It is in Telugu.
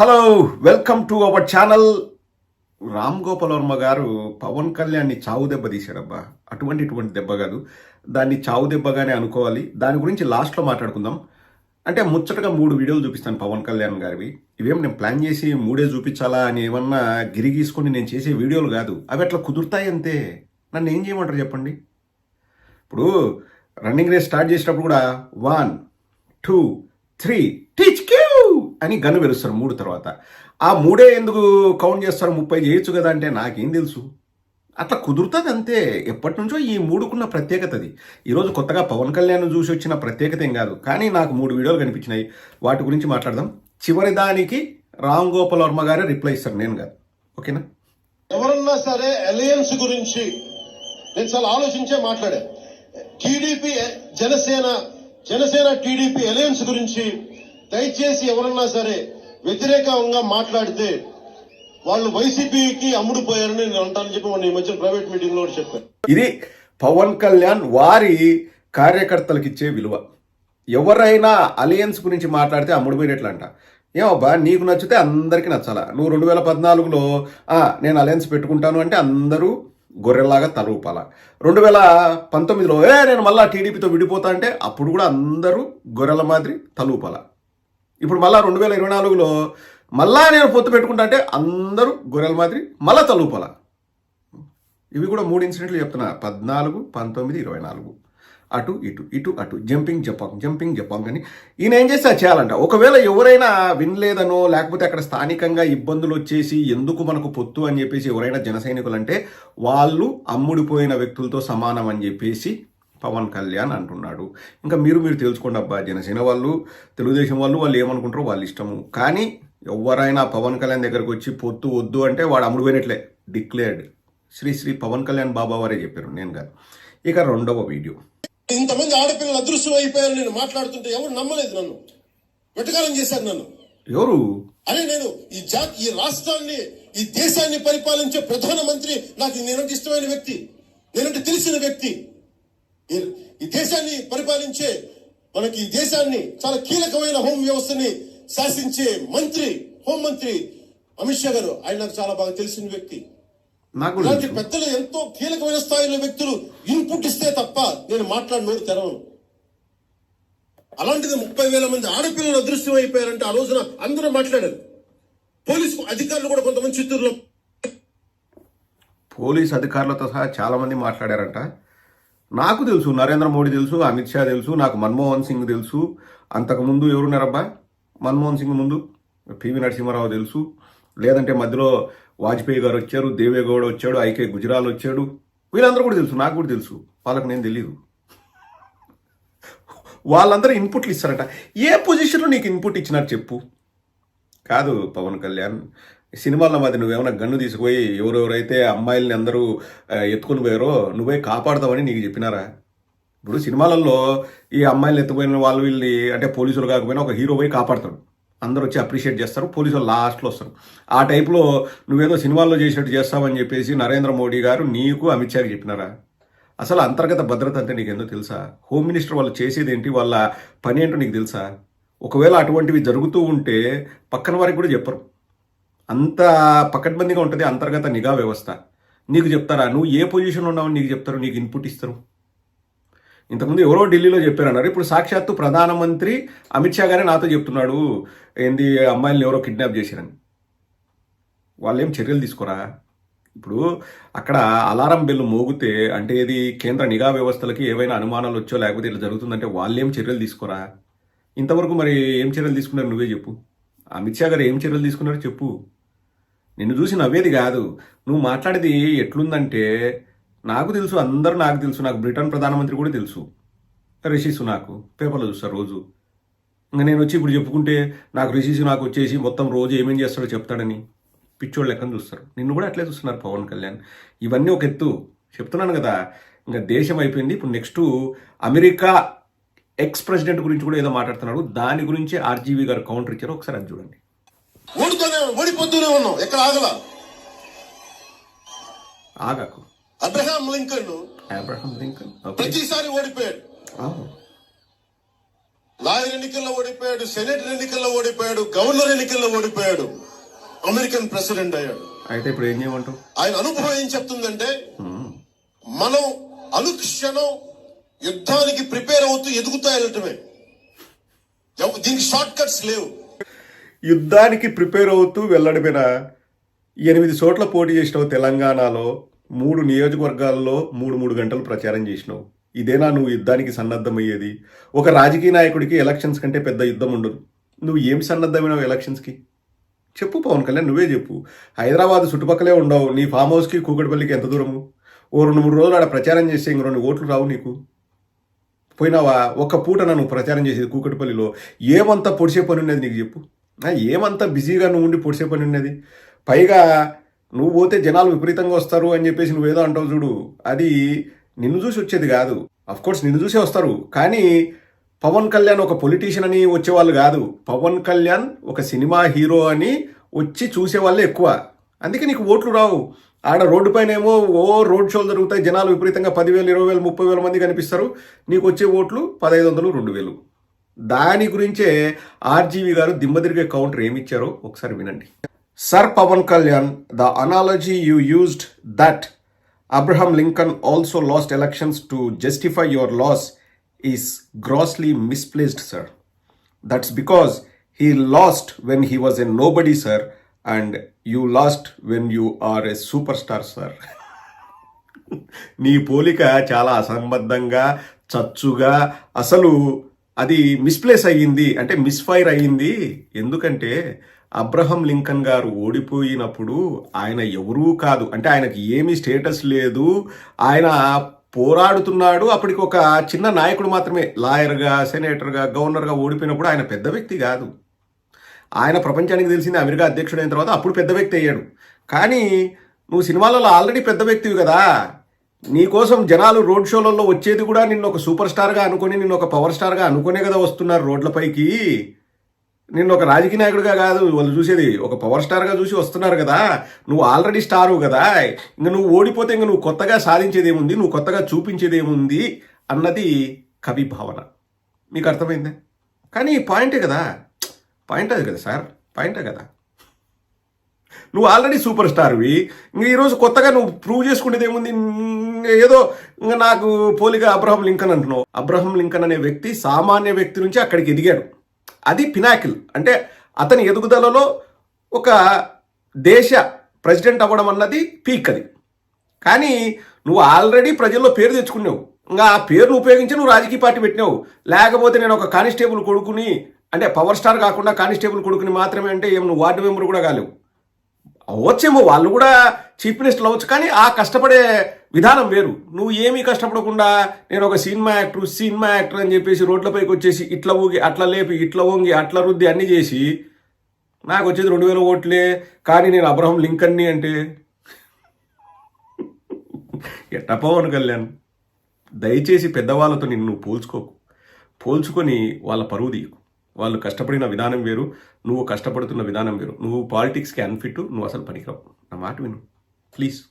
Hello welcome to our channel Ram Gopal Varma గారు పవన్ కళ్యాణ్ని చావు దెబ్బ తీశాడబ్బా. అటువంటి ఇటువంటి దెబ్బ కాదు. దాన్ని చావు దెబ్బగానే అనుకోవాలి. దాని గురించి లాస్ట్లో మాట్లాడుకుందాం. అంటే ముచ్చటగా మూడు వీడియోలు చూపిస్తాను పవన్ కళ్యాణ్ గారివి. ఇవేం నేను ప్లాన్ చేసి మూడే చూపించాలా అని ఏమన్నా గిరిగీసుకొని నేను చేసే వీడియోలు కాదు. అవి అట్లా కుదురుతాయి అంతే. నన్ను ఏం చేయమంటారు చెప్పండి? ఇప్పుడు రన్నింగ్ రేస్ స్టార్ట్ చేసినప్పుడు కూడా వన్ టూ త్రీ టీచ్ క్యూ అని గన్ను వెలుస్తారు మూడు తర్వాత. ఆ మూడే ఎందుకు కౌంట్ చేస్తారు? ముప్పై చేయొచ్చు కదా అంటే నాకేం తెలుసు. అట్లా కుదురుతుంది అంతే. ఎప్పటి నుంచో ఈ మూడుకున్న ప్రత్యేకత అది. ఈరోజు కొత్తగా పవన్ కళ్యాణ్ చూసి వచ్చిన ప్రత్యేకత ఏం కాదు. కానీ నాకు మూడు వీడియోలు కనిపించినాయి. వాటి గురించి మాట్లాడదాం. చివరి దానికి రామ్ గోపాల్ వర్మ గారే రిప్లై ఇస్తారు. నేను కాదు. ఓకేనా? ఎవరన్నా సరే అలయన్స్ గురించి నేను చాలా ఆలోచించే మాట్లాడా. TDP Janasena Janasena TDP alliance గురించి దయచేసి ఎవరన్నా సరే వ్యతిరేకంగా మాట్లాడితే వాళ్ళు వైసీపీకి అమ్ముడుపోయారని నేను అంటానని చెప్పి మొన్న ఈ మధ్య ప్రైవేట్ మీటింగ్లో చెప్పాను ఇది పవన్ కళ్యాణ్ వారి కార్యకర్తలకు ఇచ్చే విలువ. ఎవరైనా అలయన్స్ గురించి మాట్లాడితే అమ్ముడుపోయినట్లంట. ఏమబ్బా నీకు నచ్చితే అందరికీ నచ్చాలా? నువ్వు రెండు వేల పద్నాలుగులో నేను అలయన్స్ పెట్టుకుంటాను అంటే అందరూ గొర్రెల్లాగా తలూపాల రెండు వేల పంతొమ్మిదిలో ఏ నేను మళ్ళా టీడీపీతో విడిపోతా అంటే అప్పుడు కూడా అందరూ గొర్రెల మాదిరి తలూపాల? ఇప్పుడు మళ్ళా రెండు వేల ఇరవై నాలుగులో మళ్ళా నేను పొత్తు పెట్టుకుంటా అంటే అందరూ గొర్రెల మాదిరి మళ్ళా తలుపుల. ఇవి కూడా మూడు ఇన్సిడెంట్లు చెప్తున్నా. పద్నాలుగు పంతొమ్మిది ఇరవై నాలుగు. అటు ఇటు ఇటు అటు. జంపింగ్ జపాంగ్ జంపింగ్ జపాంగ్ అని. ఈయన ఏం చేస్తే అది చేయాలంట. ఒకవేళ ఎవరైనా వినలేదనో లేకపోతే అక్కడ స్థానికంగా ఇబ్బందులు వచ్చేసి ఎందుకు మనకు పొత్తు అని చెప్పేసి ఎవరైనా జన సైనికులు అంటే వాళ్ళు అమ్ముడిపోయిన వ్యక్తులతో సమానం అని చెప్పేసి పవన్ కళ్యాణ్ అంటున్నాడు. ఇంకా మీరు మీరు తెలుసుకోండి అబ్బా జనసేన వాళ్ళు తెలుగుదేశం వాళ్ళు వాళ్ళు ఏమనుకుంటారో వాళ్ళ ఇష్టము. కానీ ఎవరైనా పవన్ కళ్యాణ్ దగ్గరకు వచ్చి పొత్తు వద్దు అంటే వాడు అమ్ముడుపోయినట్లే డిక్లేర్డ్. శ్రీ శ్రీ పవన్ కళ్యాణ్ బాబా వారే చెప్పారు నేను కాదు. ఇక రెండవ వీడియో. ఇంతమంది ఆడపిల్లలు అదృశ్యం అయిపోయారు నేను మాట్లాడుతుంటే ఎవరు నమ్మలేదు నన్ను. వెటకారం చేశారు నన్ను. ఎవరు? అరే నేను ఈ జాతి ఈ రాష్ట్రాన్ని ఈ దేశాన్ని పరిపాలించే ప్రధానమంత్రి నాకు నేనంటే ఇష్టమైన వ్యక్తి. నేనంటే తెలిసిన వ్యక్తి. ఈ- దేశాన్ని పరిపాలించే మనకి ఈ దేశాన్ని చాలా కీలకమైన హోం వ్యవస్థని శాసించే మంత్రి హోం మంత్రి అమిత్ షా గారు. ఆయన నాకు చాలా బాగా తెలిసిన వ్యక్తి. ఇలాంటి. పెద్దలు ఎంతో కీలకమైన స్థాయిలో వ్యక్తులు ఇన్పుట్ ఇస్తే తప్ప నేను మాట్లాడి నోరు తెరవను. అలాంటిది ముప్పై వేల మంది ఆడపిల్లలు అదృశ్యం అయిపోయారంటే ఆ రోజున అందరూ మాట్లాడారు. పోలీసు అధికారులు కూడా కొంతమంది చిత్తూరులో పోలీస్ అధికారులతో సహా చాలా మంది మాట్లాడారంట. నాకు తెలుసు నరేంద్ర మోడీ తెలుసు అమిత్ షా తెలుసు నాకు మన్మోహన్ సింగ్ తెలుసు. అంతకుముందు ఎవరున్నారబ్బా మన్మోహన్ సింగ్ ముందు? పివి నరసింహారావు తెలుసు. లేదంటే మధ్యలో వాజ్పేయి గారు వచ్చారు దేవేగౌడ వచ్చాడు ఐకే గుజరాల్ వచ్చాడు. వీళ్ళందరూ కూడా తెలుసు నాకు కూడా తెలుసు. వాళ్ళకి నేను తెలియదు వాళ్ళందరూ ఇన్పుట్లు ఇస్తారట. ఏ పొజిషన్లో నీకు ఇన్పుట్ ఇచ్చినారు చెప్పు? కాదు పవన్ కళ్యాణ్. సినిమాల్లో మాది నువ్వేమైనా గన్ను తీసుకుపోయి ఎవరెవరైతే అమ్మాయిల్ని అందరూ ఎత్తుకుని పోయారో నువ్వే కాపాడతావని నీకు చెప్పినారా? ఇప్పుడు సినిమాలలో ఈ అమ్మాయిలు ఎత్తుకుపోయిన వాళ్ళు వీళ్ళు అంటే పోలీసులు కాకపోయినా ఒక హీరో పోయి కాపాడతాడు. అందరూ వచ్చి అప్రిషియేట్ చేస్తారు పోలీసులు లాస్ట్లో వస్తారు. ఆ టైప్లో నువ్వేదో సినిమాల్లో చేసినట్టు చేస్తావని చెప్పేసి నరేంద్ర మోడీ గారు నీకు అమిత్ షాకి చెప్పినారా? అసలు అంతర్గత భద్రత అంటే ఎందుకు తెలుసా? హోమ్ మినిస్టర్ వాళ్ళు చేసేది ఏంటి? వాళ్ళ పని ఏంటో నీకు తెలుసా? ఒకవేళ అటువంటివి జరుగుతూ ఉంటే పక్కన వారికి కూడా చెప్పరు. అంత పకడ్బందీగా ఉంటుంది అంతర్గత నిఘా వ్యవస్థ. నీకు చెప్తారా? నువ్వు ఏ పొజిషన్లో ఉన్నావు నీకు చెప్తారు నీకు ఇన్పుట్ ఇస్తారు. ఇంతకుముందు ఎవరో ఢిల్లీలో చెప్పారన్నారు. ఇప్పుడు సాక్షాత్తు ప్రధానమంత్రి అమిత్ షా గారే నాతో చెప్తున్నాడు. ఏంది అమ్మాయిల్ని ఎవరో కిడ్నాప్ చేశారని. వాళ్ళేం చర్యలు తీసుకోరా? ఇప్పుడు అక్కడ అలారం బెల్లు మోగితే అంటే ఇది కేంద్ర నిఘా వ్యవస్థలకి ఏవైనా అనుమానాలు వచ్చో లేకపోతే ఇట్లా జరుగుతుందంటే వాళ్ళేం చర్యలు తీసుకోరా? ఇంతవరకు మరి ఏం చర్యలు తీసుకున్నారు నువ్వే చెప్పు. అమిత్ షా గారు ఏం చర్యలు తీసుకున్నారో చెప్పు. నిన్ను చూసి నవ్వేది కాదు. నువ్వు మాట్లాడేది ఎట్లుందంటే నాకు తెలుసు అందరూ నాకు తెలుసు నాకు బ్రిటన్ ప్రధానమంత్రి కూడా తెలుసు. రిషి సునాకు పేపర్లో చూస్తారు రోజు. ఇంకా నేను వచ్చి ఇప్పుడు చెప్పుకుంటే నాకు రిషి సునాకు వచ్చేసి మొత్తం రోజు ఏమేం చేస్తాడో చెప్తాడని. పిచ్చోళ్ళు లెక్కన చూస్తారు. నిన్ను కూడా అట్లే చూస్తున్నారు పవన్ కళ్యాణ్. ఇవన్నీ ఒక ఎత్తు. చెప్తున్నాను కదా ఇంకా దేశం అయిపోయింది. ఇప్పుడు నెక్స్ట్ అమెరికా ఎక్స్ ప్రెసిడెంట్ గురించి కూడా ఏదో మాట్లాడుతున్నాడు. దాని గురించి ఆర్జీవీ గారు కౌంటర్ ఇచ్చారు ఒకసారి అది చూడండి. ఓడితోనే ఓడిపోతూనే ఉన్నాం. ఎక్కడ ఆగల? ఆగాకు. Abraham Lincoln Abraham Lincoln? ప్రతిసారి ఓడిపోయాడు. లాయర్ ఎన్నికల్లో ఓడిపోయాడు సెనేటర్ ఎన్నికల్లో ఓడిపోయాడు గవర్నర్ ఎన్నికల్లో ఓడిపోయాడు. అమెరికన్ ప్రెసిడెంట్ అయ్యాడు. అయితే ఇప్పుడు ఏం చేయమంటావు? ఆయన అనుభవం ఏం చెప్తుందంటే మనం అనుక్షణం యుద్ధానికి ప్రిపేర్ అవుతూ ఎదుగుతా వెళ్ళటమే దీనికి షార్ట్ కట్స్ లేవు. యుద్ధానికి ప్రిపేర్ అవుతూ వెల్లడిపోయిన ఎనిమిది చోట్ల పోటీ చేసినావు తెలంగాణలో మూడు నియోజకవర్గాల్లో మూడు మూడు గంటలు ప్రచారం చేసినావు. ఇదేనా నువ్వు యుద్ధానికి సన్నద్ధమయ్యేది? ఒక రాజకీయ నాయకుడికి ఎలక్షన్స్ కంటే పెద్ద యుద్ధం ఉండదు. నువ్వు ఏం సన్నద్ధమైనవు ఎలక్షన్స్కి? చెప్పు పవన్ కళ్యాణ్ నువ్వే చెప్పు. హైదరాబాద్ చుట్టుపక్కలే ఉండవు. నీ ఫామ్ హౌస్కి కూకటిపల్లికి ఎంత దూరము? ఓ రెండు మూడు రోజులు ఆడ ప్రచారం చేస్తే ఇంక రెండు ఓట్లు రావు నీకు. పోయినావా? ఒక్క పూట నన్ను ప్రచారం చేసేది కూకటిపల్లిలో. ఏమంతా పొడిసే పని ఉండేది నీకు చెప్పు. ఏమంతా బిజీగా నువ్వు ఉండి పొడిసే పని ఉన్నది? పైగా నువ్వు పోతే జనాలు విపరీతంగా వస్తారు అని చెప్పేసి నువ్వేదో అంటావు చూడు. అది నిన్ను చూసి వచ్చేది కాదు. కోర్స్ నిన్ను చూసే వస్తారు. కానీ పవన్ కళ్యాణ్ ఒక పొలిటీషియన్ అని వచ్చేవాళ్ళు కాదు. పవన్ కళ్యాణ్ ఒక సినిమా హీరో అని వచ్చి చూసేవాళ్ళే ఎక్కువ. అందుకే నీకు ఓట్లు రావు. ఆడ రోడ్డు పైన ఏమో ఓ రోడ్ షోలు జరుగుతాయి. జనాలు విపరీతంగా పదివేలు ఇరవై వేలు ముప్పై వేల మంది కనిపిస్తారు. నీకు వచ్చే ఓట్లు పదహైదు వందలు రెండు వేలు. దాని గురించే ఆర్జీవి గారు దిమ్మదిరిగే కౌంటర్ ఏమి ఇచ్చారో ఒకసారి వినండి. Sir Pavan Kalyan the analogy you used that Abraham Lincoln also lost elections to justify your loss is grossly misplaced sir. That's because he lost when he was a nobody sir and you lost when you are a super star sir. నీ పోలిక చాలా అసంబద్ధంగా చచ్చుగా అసలు అది మిస్ప్లేస్ అయ్యింది అంటే మిస్ఫైర్ అయ్యింది. ఎందుకంటే అబ్రహం లింకన్ గారు ఓడిపోయినప్పుడు ఆయన ఎవరూ కాదు అంటే ఆయనకి ఏమీ స్టేటస్ లేదు. ఆయన పోరాడుతున్నాడు. అప్పటికి ఒక చిన్న నాయకుడు మాత్రమే లాయర్గా సెనేటర్గా గవర్నర్గా ఓడిపోయినప్పుడు ఆయన పెద్ద వ్యక్తి కాదు. ఆయన ప్రపంచానికి తెలిసింది అమెరికా అధ్యక్షుడైన తర్వాత అప్పుడు పెద్ద వ్యక్తి అయ్యాడు. కానీ నువ్వు సినిమాలలో ఆల్రెడీ పెద్ద వ్యక్తివి కదా. నీకోసం జనాలు రోడ్ షోలలో వచ్చేది కూడా నిన్ను ఒక సూపర్ స్టార్గా అనుకుని నిన్ను ఒక పవర్ స్టార్గా అనుకునే కదా వస్తున్నారు రోడ్లపైకి నిన్ను ఒక రాజకీయ నాయకుడిగా కాదు వాళ్ళు చూసేది ఒక పవర్ స్టార్గా చూసి వస్తున్నారు కదా. నువ్వు ఆల్రెడీ స్టారు కదా. ఇంక నువ్వు ఓడిపోతే ఇంక నువ్వు కొత్తగా సాధించేది ఏముంది నువ్వు కొత్తగా చూపించేది ఏముంది అన్నది కవి భావన. మీకు అర్థమైందా? కానీ పాయింటే కదా. పాయింట్ అది కదా సార్. పాయింటే కదా. నువ్వు ఆల్రెడీ సూపర్ స్టార్వి ఇంక ఈరోజు కొత్తగా నువ్వు ప్రూవ్ చేసుకునేది ఏముంది? ఏదో ఇంకా నాకు పోలిక అబ్రహం లింకన్ అంటున్నావు. అబ్రహం లింకన్ అనే వ్యక్తి సామాన్య వ్యక్తి నుంచి అక్కడికి ఎదిగాడు. అది పినాకిల్ అంటే అతని ఎదుగుదలలో ఒక దేశ ప్రెసిడెంట్ అవ్వడం అన్నది పీక్ అది. కానీ నువ్వు ఆల్రెడీ ప్రజల్లో పేరు తెచ్చుకున్నావు. ఇంకా ఆ పేరును ఉపయోగించి నువ్వు రాజకీయ పార్టీ పెట్టినావు. లేకపోతే నేను ఒక కానిస్టేబుల్ కొడుకుని అంటే పవర్ స్టార్ కాకుండా కానిస్టేబుల్ కొడుకుని మాత్రమే అంటే ఏం నువ్వు వార్డు మెంబర్ కూడా కాలేవు. అవ్వచ్చేమో వాళ్ళు కూడా చీఫ్ మినిస్టర్లు అవ్వచ్చు కానీ ఆ కష్టపడే విధానం వేరు. నువ్వు ఏమీ కష్టపడకుండా నేను ఒక సినిమా యాక్టర్ సినిమా యాక్టర్ అని చెప్పేసి రోడ్లపైకి వచ్చేసి ఇట్లా ఊగి అట్లా లేపి ఇట్లా వంగి అట్లా రుద్ది అన్ని చేసి నాకు వచ్చేది రెండు వేల ఓట్లే కానీ నేను అబ్రహం లింకన్ని అంటే ఎట్ట పవన్ కళ్యాణ్? దయచేసి పెద్దవాళ్ళతో నిన్ను నువ్వు పోల్చుకోకు. పోల్చుకొని వాళ్ళ పరువు తీయకు. వాళ్ళు కష్టపడిన విధానం వేరు నువ్వు కష్టపడుతున్న విధానం వేరు. నువ్వు పాలిటిక్స్కి అన్ఫిట్ నువ్వు అసలు పనికిరావు. నా మాట విను. ప్లీజ్